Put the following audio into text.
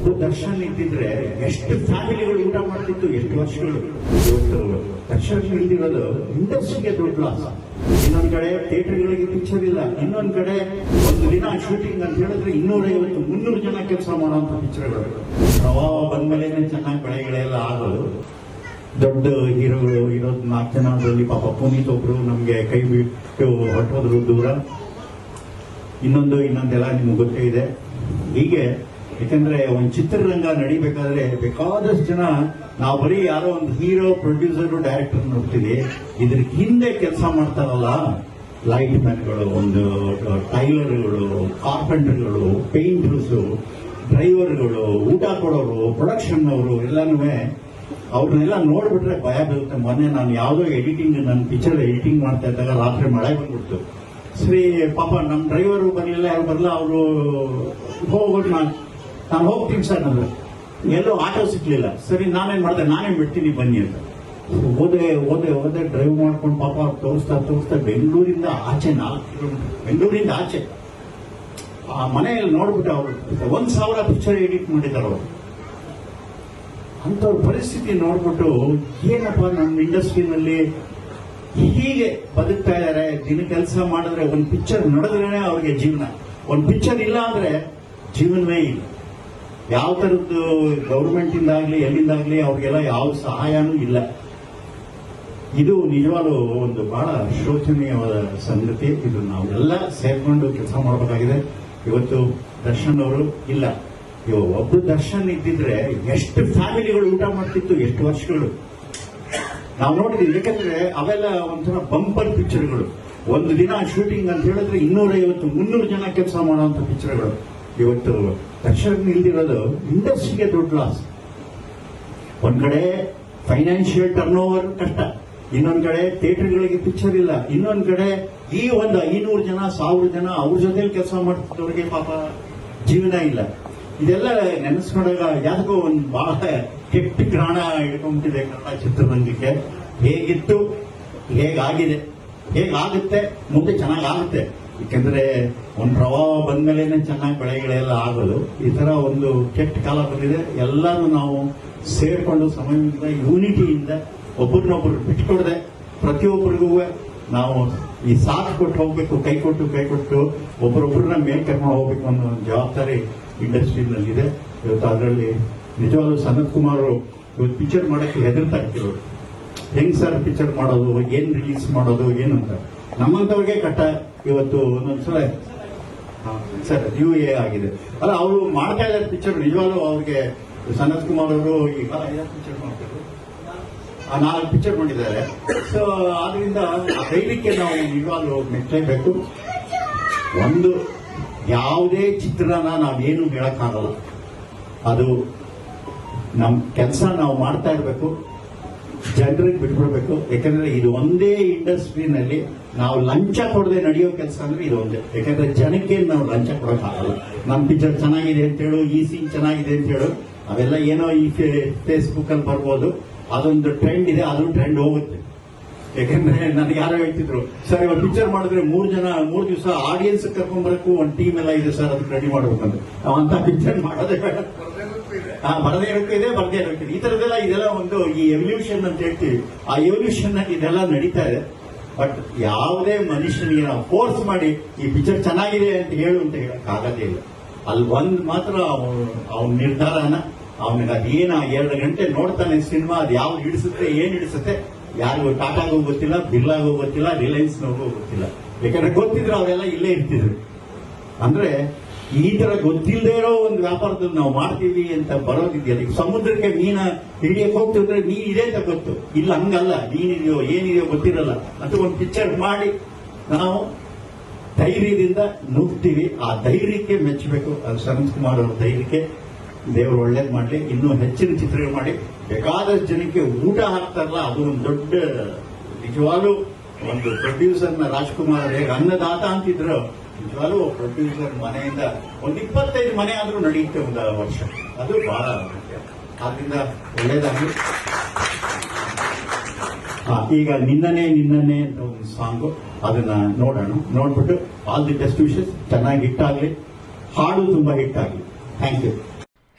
ಒಬ್ಬ ದರ್ಶನ್ ಇದ್ದಿದ್ರೆ ಎಷ್ಟು ಫ್ಯಾಮಿಲಿಗಳು ಊಟ ಮಾಡ್ತಿತ್ತು, ಎಷ್ಟು ವರ್ಷಗಳು? ದರ್ಶನ್ ಇಲ್ದಿರೋದು ಇಂಡಸ್ಟ್ರಿಗೆ ದೊಡ್ಡ ಲಾಸ್ ಇನ್ನೊಂದ್ ಕಡೆ ಥಿಯೇಟರ್ಗಳಿಗೆ ಪಿಕ್ಚರ್ ಇಲ್ಲ. ಇನ್ನೊಂದ್ ಕಡೆ ಒಂದು ದಿನ ಶೂಟಿಂಗ್ ಅಂತ ಹೇಳಿದ್ರೆ ಇನ್ನೂರೈವತ್ತು, ಮುನ್ನೂರು ಜನ ಕೆಲಸ ಮಾಡುವಂತ ಪಿಕ್ಚರ್ಗಳು ಪ್ರವಾಹ ಬಂದ್ಮೇಲೆ ಚೆನ್ನಾಗಿ ಬೆಳೆಗಳೆಲ್ಲ ಆಗೋದು ದೊಡ್ಡ ಹೀರೋಗಳು ಇರೋದು ನಾಲ್ಕು ಜನ ಅದರಲ್ಲಿ ಪಾಪ ಪುನೀತ್ ಒಬ್ರು ನಮ್ಗೆ ಕೈ ಬಿಟ್ಟು ಹೊಟ್ಟೋದ್ರು ದೂರ. ಇನ್ನೊಂದು, ಇನ್ನೊಂದೆಲ್ಲ ನಿಮ್ಗೆ ಗೊತ್ತೇ ಇದೆ. ಹೀಗೆ ಯಾಕಂದ್ರೆ ಒಂದು ಚಿತ್ರರಂಗ ನಡಿಬೇಕಾದ್ರೆ ಬೇಕಾದಷ್ಟು ಜನ, ನಾವು ಬರೀ ಯಾರೋ ಒಂದು ಹೀರೋ ಪ್ರೊಡ್ಯೂಸರ್ ಡೈರೆಕ್ಟರ್ ನೋಡ್ತೀವಿ. ಇದ್ರ ಹಿಂದೆ ಕೆಲಸ ಮಾಡ್ತಾರಲ್ಲ ಲೈಟ್ ಮ್ಯಾನ್ಗಳು ಒಂದು ಟೈಲರ್ಗಳು ಕಾರ್ಪೆಂಟರ್ಗಳು ಪೇಂಟರ್ಸ್ ಡ್ರೈವರ್ಗಳು ಊಟ ಕೊಡೋರು ಪ್ರೊಡಕ್ಷನ್ ಅವರು ಎಲ್ಲಾನು ಅವ್ರನ್ನೆಲ್ಲ ನೋಡ್ಬಿಟ್ರೆ ಭಯ ಬೀಳುತ್ತೆ. ಮೊನ್ನೆ ನಾನು ಯಾವುದೋ ಎಡಿಟಿಂಗ್ ನನ್ನ ಪಿಕ್ಚರ್ ಎಡಿಟಿಂಗ್ ಮಾಡ್ತಾ ಇದ್ದಾಗ ರಾತ್ರಿ ಮಳೆ ಬಂದ್ಬಿಡ್ತು. ಶ್ರೀ ಪಾಪ ನಮ್ಮ ಡ್ರೈವರು ಬರಲಿಲ್ಲ ಯಾರು ಬರಲ್ಲ ಅವರು ಹೋಗ್ಬಿಟ್ಟು ನಾನು ನಾನು ಹೋಗ್ತೀನಿ ಸರ್ ನಾನು. ಎಲ್ಲೋ ಆಟೋ ಸಿಗ್ಲಿಲ್ಲ. ಸರಿ, ನಾನೇನ್ ಮಾಡಿದೆ? ನಾನೇ ಬಿಡ್ತೀನಿ, ಬನ್ನಿ ಅಂತ. ಹೋದೆ ಹೋದೆ ಹೋದೆ ಡ್ರೈವ್ ಮಾಡ್ಕೊಂಡು ಪಾಪ ತೋರಿಸ್ತಾ ತೋರಿಸ್ತಾ ಬೆಂಗಳೂರಿಂದ ಆಚೆ ನಾಲ್ಕು ಕಿಲೋಮೀಟರ್ ಬೆಂಗಳೂರಿಂದ ಆಚೆ. ಆ ಮನೆಯಲ್ಲಿ ನೋಡ್ಬಿಟ್ಟು ಅವರು, ಒಂದ್ ಸಾವಿರ ಪಿಕ್ಚರ್ ಎಡಿಟ್ ಮಾಡಿದ್ದಾರೆ ಅವರು. ಅಂಥವ್ರ ಪರಿಸ್ಥಿತಿ ನೋಡ್ಬಿಟ್ಟು ಏನಪ್ಪ ನಮ್ಮ ಇಂಡಸ್ಟ್ರಿನಲ್ಲಿ ಹೀಗೆ ಬದುಕ್ತಾ ಇದ್ದಾರೆ ದಿನ ಕೆಲಸ ಮಾಡಿದ್ರೆ ಒಂದು ಪಿಕ್ಚರ್ ನಡೆದ್ರೇ ಅವ್ರಿಗೆ ಜೀವನ. ಒಂದು ಪಿಕ್ಚರ್ ಇಲ್ಲ ಅಂದ್ರೆ ಜೀವನವೇ ಇಲ್ಲ. ಯಾವ ತರದ್ದು ಗೌರ್ಮೆಂಟ್ ಇಂದಾಗ್ಲಿ ಎಲ್ಲಿಂದಾಗ್ಲಿ ಅವ್ರಿಗೆಲ್ಲ ಯಾವ ಸಹಾಯನೂ ಇಲ್ಲ. ಇದು ನಿಜವಾಗ್ಲೂ ಒಂದು ಬಹಳ ಶೋಚನೀಯವಾದ ಸಂಗತಿ. ಇದು ನಾವೆಲ್ಲ ಸೇರ್ಕೊಂಡು ಕೆಲಸ ಮಾಡಬೇಕಾಗಿದೆ. ಇವತ್ತು ದರ್ಶನ್ ಅವರು ಇಲ್ಲ. ಇವ ಒಬ್ಬ ದರ್ಶನ್ ಇದ್ದಿದ್ರೆ ಎಷ್ಟು ಫ್ಯಾಮಿಲಿಗಳು ಊಟ ಮಾಡ್ತಿತ್ತು, ಎಷ್ಟು ವರ್ಷಗಳು. ನಾವು ನೋಡಿದ್ವಿ, ಯಾಕಂದ್ರೆ ಅವೆಲ್ಲ ಒಂಥರ ಬಂಪರ್ ಪಿಕ್ಚರ್ಗಳು. ಒಂದು ದಿನ ಶೂಟಿಂಗ್ ಅಂತ ಹೇಳಿದ್ರೆ ಇನ್ನೂರೈವತ್ತು, ಮುನ್ನೂರು ಜನ ಕೆಲಸ ಮಾಡುವಂತ ಪಿಕ್ಚರ್ಗಳು. ಇವತ್ತು ತಕ್ಷಣ ಇಲ್ದಿರೋದು ಇಂಡಸ್ಟ್ರಿಗೆ ದೊಡ್ಡ ಲಾಸ್ ಒಂದ್ ಕಡೆ ಫೈನಾನ್ಷಿಯಲ್ ಟರ್ನ್ ಓವರ್ ಕಷ್ಟ. ಇನ್ನೊಂದ್ ಕಡೆ ಥಿಯೇಟರ್ಗಳಿಗೆ ಪಿಕ್ಚರ್ ಇಲ್ಲ. ಇನ್ನೊಂದ್ ಕಡೆ ಈ ಒಂದು ಐನೂರು ಜನ, ಸಾವಿರ ಜನ ಅವ್ರ ಜೊತೆಲಿ ಕೆಲಸ ಮಾಡ್ತಿದ್ದವ್ರಿಗೆ ಪಾಪ ಜೀವನ ಇಲ್ಲ. ಇದೆಲ್ಲ ನೆನೆಸ್ಕೊಂಡಾಗ ಯಾಕೋ ಒಂದು ಬಹಳ ಕೆಟ್ಟ ಗ್ರಾಣ ಇಟ್ಕೊಂಡ್ಬಿಟ್ಟಿದೆ ಕನ್ನಡ ಚಿತ್ರರಂಗಕ್ಕೆ. ಹೇಗಿತ್ತು? ಹೇಗಾಗಿದೆ? ಹೇಗಾಗುತ್ತೆ? ಮುಂದೆ ಚೆನ್ನಾಗಿ ಆಗುತ್ತೆ ಯಾಕಂದ್ರೆ ಒಂದು ಪ್ರವಾಹ ಬಂದ್ಮೇಲೆ ಚೆನ್ನಾಗಿ ಬೆಳೆಗಳೆಲ್ಲ ಆಗೋದು. ಈ ತರ ಒಂದು ಕೆಟ್ಟ ಕಾಲ ಬಂದಿದೆ. ಎಲ್ಲಾನು ನಾವು ಸೇರ್ಕೊಂಡು ಸಮಯದಿಂದ ಯೂನಿಟಿಯಿಂದ ಒಬ್ಬರನ್ನೊಬ್ಬರು ಬಿಟ್ಕೊಡದೆ. ಪ್ರತಿಯೊಬ್ಬರಿಗೂ ನಾವು ಈ ಸಾಥ್ ಕೊಟ್ಟು ಹೋಗ್ಬೇಕು, ಕೈ ಕೊಟ್ಟು ಕೈ ಕೊಟ್ಟು ಒಬ್ಬರೊಬ್ಬರನ್ನ ಮೇಲ್ ಕರ್ಕೊಂಡು ಹೋಗ್ಬೇಕು ಅನ್ನೋ ಒಂದು ಜವಾಬ್ದಾರಿ ಇಂಡಸ್ಟ್ರಿನಲ್ಲಿದೆ. ಇವತ್ತು ಅದರಲ್ಲಿ ನಿಜವಾಗ್ಲೂ ಸನತ್ ಕುಮಾರ್ ಇವತ್ತು ಪಿಕ್ಚರ್ ಮಾಡೋಕ್ಕೆ ಹೆದರ್ತಾ ಇರ್ತಿರೋರು ಹೆಂಗ್ ಸರ್ ಪಿಕ್ಚರ್ ಮಾಡೋದು, ಏನ್ ರಿಲೀಸ್ ಮಾಡೋದು ಏನು ಅಂತ ನಮ್ಮಂತವ್ರಿಗೆ ಕಟ್ಟ ಇವತ್ತು ಒಂದೊಂದ್ಸಲ ಸರ್ ಯು ಎ ಆಗಿದೆ. ಅಲ್ಲ, ಅವರು ಮಾಡ್ತಾ ಇದ್ದಾರೆ ಪಿಕ್ಚರ್ ನಿಜವಾಗ್ಲೂ ಅವ್ರಿಗೆ ಸನತ್ ಕುಮಾರ್ ಅವರು ಈಗ ಪಿಕ್ಚರ್ ಮಾಡ್ತಾರೆ ನಾಲ್ಕು ಪಿಕ್ಚರ್ ಮಾಡಿದ್ದಾರೆ. ಸೊ ಆದ್ರಿಂದ ಧೈರ್ಯಕ್ಕೆ ನಾವು ನಿಜವಾಗ್ಲೂ ಮೆಚ್ಚಲೇಬೇಕು. ಒಂದು, ಯಾವುದೇ ಚಿತ್ರನ ನಾವೇನು ಹೇಳಕ್ಕಾಗಲ್ಲ. ಅದು ನಮ್ ಕೆಲಸ ನಾವು ಮಾಡ್ತಾ ಇರಬೇಕು. ಜನರಿಗೆ ಬಿಟ್ಬಿಡ್ಬೇಕು ಯಾಕಂದ್ರೆ ಇದು ಒಂದೇ ಇಂಡಸ್ಟ್ರಿನಲ್ಲಿ ನಾವು ಲಂಚ ಕೊಡದೆ ನಡೆಯೋ ಕೆಲಸ ಅಂದ್ರೆ ಇದು ಒಂದೇ. ಯಾಕಂದ್ರೆ ಜನಕ್ಕೆ ನಾವು ಲಂಚ ಕೊಡೋಕ್ಕಾಗಲ್ಲ. ನಮ್ಮ ಪಿಕ್ಚರ್ ಚೆನ್ನಾಗಿದೆ ಅಂತ ಹೇಳು, ಈ ಸೀನ್ ಚೆನ್ನಾಗಿದೆ ಅಂತ ಹೇಳು, ಅವೆಲ್ಲ ಏನೋ ಈ ಫೇಸ್ಬುಕ್ ಅಲ್ಲಿ ಬರ್ಬೋದು. ಅದೊಂದು ಟ್ರೆಂಡ್ ಇದೆ, ಅದು ಟ್ರೆಂಡ್ ಹೋಗುತ್ತೆ. ಯಾಕಂದ್ರೆ ನನಗೆ ಯಾರೋ ಹೇಳ್ತಿದ್ರು, ಸರ್, ಇವಾಗ ಪಿಕ್ಚರ್ ಮಾಡಿದ್ರೆ ಮೂರ್ ಜನ, ಮೂರ್ ದಿವಸ ಆಡಿಯನ್ಸ್ ಕರ್ಕೊಂಡ್ ಬರಕ್ಕೂ ಒಂದು ಟೀಮ್ ಎಲ್ಲ ಇದೆ ಸರ್, ಅದಕ್ಕೆ ರೆಡಿ ಮಾಡ್ಬೇಕಂತ. ಅಂತ ಪಿಕ್ಚರ್ ಮಾಡೋದೇ ಹಾ, ಬರದೇ ಇರೋಕ್ಕೂ ಇದೆ, ಬರದೇ ಇರೋಕ್ಕೆ ಈ ತರದೆಲ್ಲ ಇದೆಲ್ಲ ಒಂದು ಈ ಎವಲ್ಯೂಷನ್ ಅಂತ ಹೇಳ್ತೀವಿ. ಆ ಎವಲ್ಯೂಷನ್ ಇದೆಲ್ಲ ನಡೀತಾ ಇದೆ. ಬಟ್ ಯಾವುದೇ ಮನುಷ್ಯನಿಗೆ ನಾವು ಫೋರ್ಸ್ ಮಾಡಿ ಈ ಪಿಕ್ಚರ್ ಚೆನ್ನಾಗಿದೆ ಅಂತ ಹೇಳು ಅಂತ ಹೇಳಕ್ ಆಗದೇ ಇಲ್ಲ. ಅಲ್ಲಿ ಒಂದ್ ಮಾತ್ರ ಅವನ ನಿರ್ಧಾರನ, ಅವನಿಗೆ ಅದೇನ ಎರಡು ಗಂಟೆ ನೋಡ್ತಾನೆ ಸಿನಿಮಾ ಅದು ಯಾವ್ದು ಹಿಡಿಸುತ್ತೆ, ಏನ್ ಹಿಡಿಸುತ್ತೆ ಯಾರಿಗೂ ಟಾಟಾಗೂ ಗೊತ್ತಿಲ್ಲ, ಬಿರ್ಲಾಗೂ ಗೊತ್ತಿಲ್ಲ ರಿಲಯನ್ಸ್ನವ್ರಿಗೂ ಗೊತ್ತಿಲ್ಲ. ಯಾಕಂದ್ರೆ ಗೊತ್ತಿದ್ರೆ ಅವೆಲ್ಲ ಇಲ್ಲೇ ಇರ್ತಿದ್ರು. ಅಂದ್ರೆ ಈ ತರ ಗೊತ್ತಿಲ್ಲದೆ ಇರೋ ಒಂದು ವ್ಯಾಪಾರದಲ್ಲಿ ನಾವು ಮಾಡ್ತೀವಿ ಅಂತ ಬರೋದಿದೆಯಲ್ಲ ಈಗ ಸಮುದ್ರಕ್ಕೆ ಮೀನ ಹಿಡಿಯಕ್ ಹೋಗ್ತಿದ್ರೆ ನೀನ್ ಇದೆ ಅಂತ ಗೊತ್ತು. ಇಲ್ಲ, ಹಂಗಲ್ಲ. ನೀನಿದೆಯೋ ಏನಿದೆಯೋ ಗೊತ್ತಿರಲ್ಲ. ಅಂತ ಒಂದು ಪಿಕ್ಚರ್ ಮಾಡಿ ನಾವು ಧೈರ್ಯದಿಂದ ನುಗ್ತೀವಿ ಆ ಧೈರ್ಯಕ್ಕೆ ಮೆಚ್ಚಬೇಕು ಅದು ಕುಮಾರ್ ಅವ್ರ ಧೈರ್ಯಕ್ಕೆ ದೇವರು ಒಳ್ಳೇದು ಮಾಡಲಿ, ಇನ್ನೂ ಹೆಚ್ಚಿನ ಚಿತ್ರಗಳು ಮಾಡಿ ಬೇಕಾದಷ್ಟು ಜನಕ್ಕೆ ಊಟ ಹಾಕ್ತಾರಲ್ಲ, ಅದು ಒಂದು ದೊಡ್ಡ, ನಿಜವಾಗ್ಲೂ ಒಂದು ಪ್ರೊಡ್ಯೂಸರ್ನ ರಾಜ್ಕುಮಾರ್ ಹೇಗೆ ಅನ್ನದಾತ ಅಂತಿದ್ರು. ನಿಜವಾಗ್ಲೂ ಪ್ರೊಡ್ಯೂಸರ್ ಮನೆಯಿಂದ ಒಂದು ಇಪ್ಪತ್ತೈದು ಮನೆ ಆದರೂ ನಡೆಯುತ್ತೆ ಒಂದು ವರ್ಷ. ಅದು ಬಹಳ ಆದ್ರಿಂದ ಒಳ್ಳೇದಾಗಲಿ. ಈಗ ನಿನ್ನನೇ ನಿನ್ನನೇ ಅಂತ ಒಂದು ಸಾಂಗು. ಅದನ್ನ ನೋಡೋಣ. ನೋಡ್ಬಿಟ್ಟು ಆಲ್ ದಿ ಬೆಸ್ಟ್ ವಿಶಸ್ ಚೆನ್ನಾಗಿ ಹಿಟ್ ಆಗ್ಲಿ. ಹಾಡು ತುಂಬಾ ಹಿಟ್ ಆಗ್ಲಿ. Thank you